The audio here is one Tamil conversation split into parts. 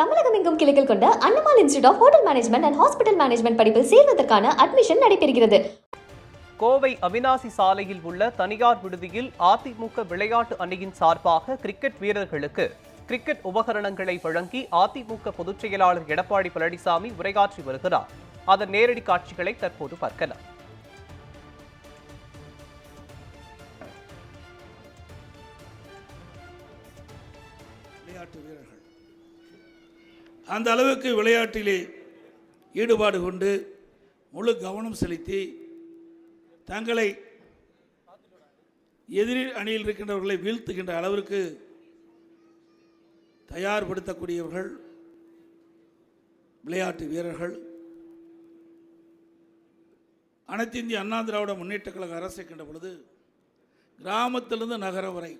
தமிழகம் எங்கும் கிளைகள் கொண்ட Annamal institute of hotel management and hospital management படிப்பில் சேர்வதற்கான அட்மிஷன் நடைபெறுகிறது. கோவை அவினாசி சாலையில் உள்ள தனியார் விடுதியில் அதிமுக விளையாட்டு அணியின் சார்பாக கிரிக்கெட் வீரர்களுக்கு கிரிக்கெட் உபகரணங்களை வழங்கி அதிமுக பொதுச் செயலாளர் எடப்பாடி பழனிசாமி உரையாற்றி வருகிறார். அதன் நேரடி காட்சிகளை தற்போது பார்க்கலாம். விளையாட்டு வீரர்கள். அந்த அளவுக்கு விளையாட்டிலே ஈடுபாடு கொண்டு முழு கவனம் செலுத்தி தங்களை எதிரி அணியில் இருக்கின்றவர்களை வீழ்த்துகின்ற அளவிற்கு தயார்படுத்தக்கூடியவர்கள் விளையாட்டு வீரர்கள். அனைத்து இந்திய அண்ணா திராவிட முன்னேற்ற கழக அரசு கண்ட பொழுது கிராமத்திலிருந்து நகரம் வரை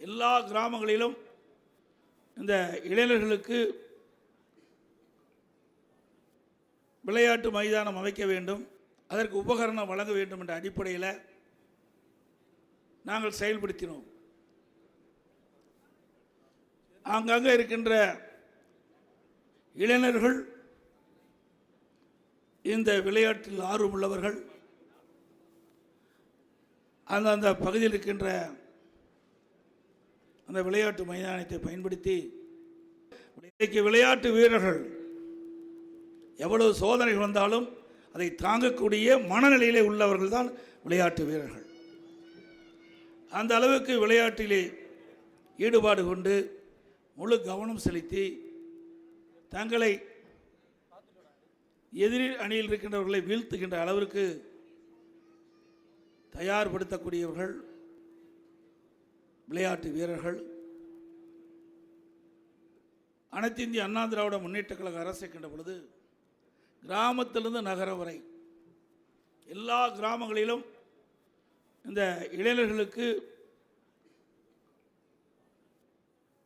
எல்லா கிராமங்களிலும் இந்த இளைஞர்களுக்கு விளையாட்டு மைதானம் அமைக்க வேண்டும் அதற்கு உபகரணம் வழங்க வேண்டும் என்ற அடிப்படையில் நாங்கள் செயல்படுத்தினோம். ஆங்காங்கே இருக்கின்ற இளைஞர்கள் இந்த விளையாட்டில் ஆர்வமுள்ளவர்கள் அந்தந்த பகுதியில் இருக்கின்ற அந்த விளையாட்டு மைதானத்தை பயன்படுத்தி இன்றைக்கு விளையாட்டு வீரர்கள் எவ்வளவு சோதனைகள் வந்தாலும் அதை தாங்கக்கூடிய மனநிலையிலே உள்ளவர்கள் தான் விளையாட்டு வீரர்கள். அந்த அளவுக்கு விளையாட்டிலே ஈடுபாடு கொண்டு முழு கவனம் செலுத்தி தங்களை எதிரி அணியில் இருக்கின்றவர்களை வீழ்த்துகின்ற அளவிற்கு தயார்படுத்தக்கூடியவர்கள் விளையாட்டு வீரர்கள். அனைத்து இந்திய அண்ணா திராவிட முன்னேற்ற கழக அரசு கண்ட பொழுது கிராமத்திலிருந்து நகரம் வரை எல்லா கிராமங்களிலும் இந்த இளைஞர்களுக்கு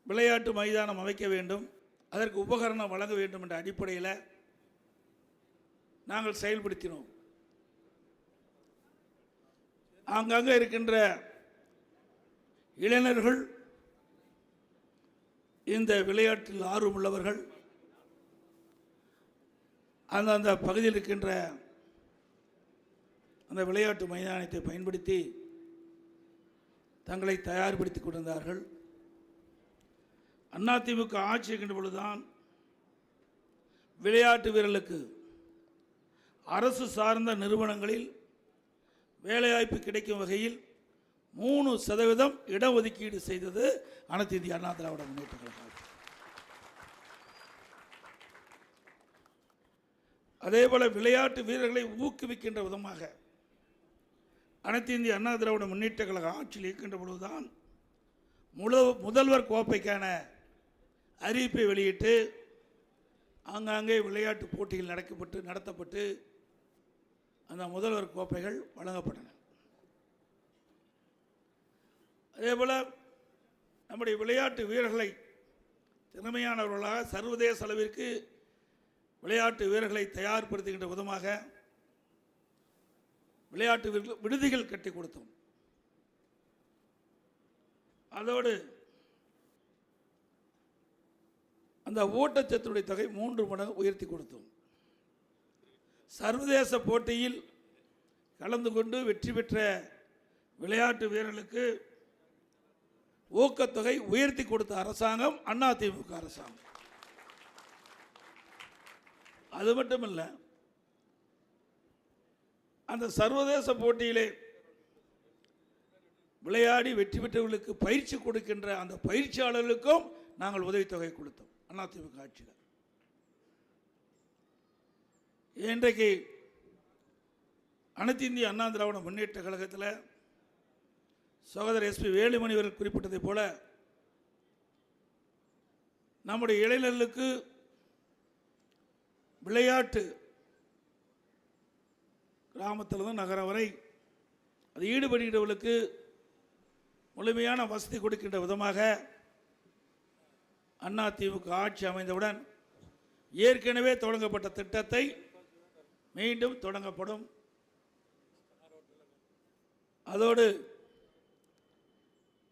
விளையாட்டு மைதானம் அமைக்க வேண்டும் அதற்கு உபகரணம் வழங்க வேண்டும் என்ற அடிப்படையில் நாங்கள் செயல்படுத்தினோம். ஆங்காங்கே இருக்கின்ற இளைஞர்கள் இந்த விளையாட்டில் ஆர்வமுள்ளவர்கள் அந்தந்த பகுதியில் இருக்கின்ற அந்த விளையாட்டு மைதானத்தை பயன்படுத்தி தங்களை தயார்படுத்திக் கொண்டிருந்தார்கள். அதிமுக ஆட்சி இருக்கின்ற பொழுதுதான் விளையாட்டு வீரர்களுக்கு அரசு சார்ந்த நிறுவனங்களில் வேலைவாய்ப்பு கிடைக்கும் வகையில் மூணு சதவீதம் இடஒதுக்கீடு செய்தது அனைத்து இந்திய அண்ணா திராவிட முன்னேற்ற கழகம். அதே போல் விளையாட்டு வீரர்களை ஊக்குவிக்கின்ற விதமாக அனைத்து இந்திய அண்ணா திராவிட முன்னேற்ற கழக ஆட்சியில் இருக்கின்ற பொழுதுதான் முழு முதல்வர் கோப்பைக்கான அறிவிப்பை வெளியிட்டு ஆங்காங்கே விளையாட்டு போட்டிகள் நடக்கப்பட்டு நடத்தப்பட்டு அந்த முதல்வர் கோப்பைகள் வழங்கப்பட்டன. அதே போல் நம்முடைய விளையாட்டு வீரர்களை திறமையானவர்களாக சர்வதேச அளவிற்கு விளையாட்டு வீரர்களை தயார்படுத்துகின்ற விதமாக விளையாட்டு வீரர்கள் விடுதிகள் கட்டி கொடுத்தோம். அதோடு அந்த ஊட்டச்சத்துடைய தொகை மூன்று மடங்கு உயர்த்தி கொடுத்தோம். சர்வதேச போட்டியில் கலந்து கொண்டு வெற்றி பெற்ற விளையாட்டு வீரர்களுக்கு ஊக்கத்தொகை உயர்த்தி கொடுத்த அரசாங்கம் அதிமுக அரசாங்கம். அது மட்டுமல்ல அந்த சர்வதேச போட்டியிலே விளையாடி வெற்றி பெற்றவர்களுக்கு பயிற்சி கொடுக்கின்ற அந்த பயிற்சியாளர்களுக்கும் நாங்கள் உதவித்தொகை கொடுத்தோம் அதிமுக ஆட்சியில். இன்றைக்கு அனைத்து இந்திய அண்ணா திராவிட முன்னேற்ற கழகத்தில் சகோதரர் எஸ்பி வேலுமணி அவர்கள் குறிப்பிட்டதைப் போல நம்முடைய இளைஞர்களுக்கு விளையாட்டு கிராமத்திலிருந்து நகரம் வரை அது ஈடுபடுகிறவர்களுக்கு முழுமையான வசதி கொடுக்கின்ற விதமாக அண்ணா தீவுக்கு ஆட்சி அமைந்தவுடன் ஏற்கனவே தொடங்கப்பட்ட திட்டத்தை மீண்டும் தொடங்கப்படும். அதோடு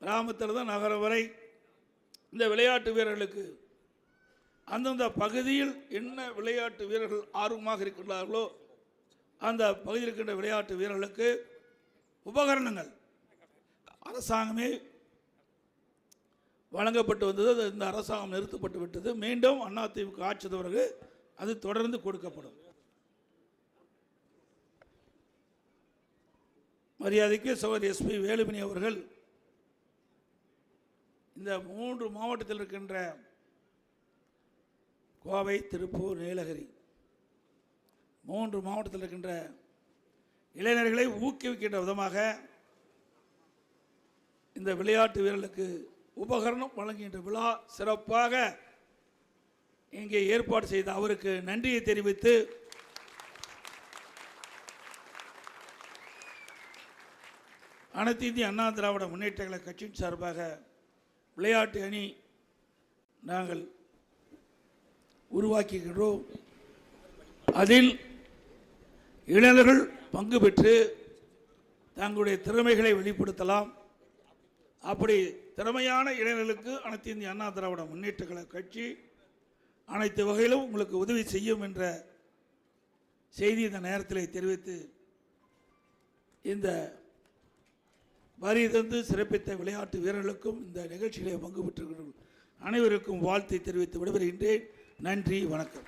கிராமத்தில் தான் நகரம் வரை இந்த விளையாட்டு வீரர்களுக்கு அந்தந்த பகுதியில் என்ன விளையாட்டு வீரர்கள் ஆர்வமாக இருக்கின்றார்களோ அந்த பகுதியில் இருக்கின்ற விளையாட்டு வீரர்களுக்கு உபகரணங்கள். அரசாங்கமே வழங்கப்பட்டு வந்தது அது இந்த அரசாங்கம் நிறுத்தப்பட்டு விட்டது. மீண்டும் அதிமுக ஆட்சி பிறகு அது தொடர்ந்து கொடுக்கப்படும். மரியாதைக்கு சகோதரி எஸ்பி வேலுமணி அவர்கள் இந்த மூன்று மாவட்டத்தில் இருக்கின்ற கோவை திருப்பூர் நீலகிரி மூன்று மாவட்டத்தில் இருக்கின்ற இளைஞர்களை ஊக்குவிக்கின்ற விதமாக இந்த விளையாட்டு வீரர்களுக்கு உபகரணம் வழங்குகின்ற விழா சிறப்பாக இங்கே ஏற்பாடு செய்த அவருக்கு நன்றியை தெரிவித்து அனைத்து இந்திய அண்ணா திராவிட முன்னேற்ற கழக கட்சியின் சார்பாக விளையாட்டு அணி நாங்கள் உருவாக்கிக்கின்றோம் அதில் இளைஞர்கள் பங்கு பெற்று தங்களுடைய திறமைகளை வெளிப்படுத்தலாம். அப்படி திறமையான இளைஞர்களுக்கு அனைத்து இந்திய அண்ணா திராவிட முன்னேற்ற கழக கட்சி அனைத்து வகையிலும் உங்களுக்கு உதவி செய்யும் என்ற செய்தி இந்த நேரத்தில் தெரிவித்து இந்த வரி தந்து சிறப்பித்த விளையாட்டு வீரர்களுக்கும் இந்த நிகழ்ச்சியிலே பங்கு பெற்றிருக்கிறோம் அனைவருக்கும் வாழ்த்தை தெரிவித்து விடைபெறுகின்றேன். நன்றி வணக்கம்.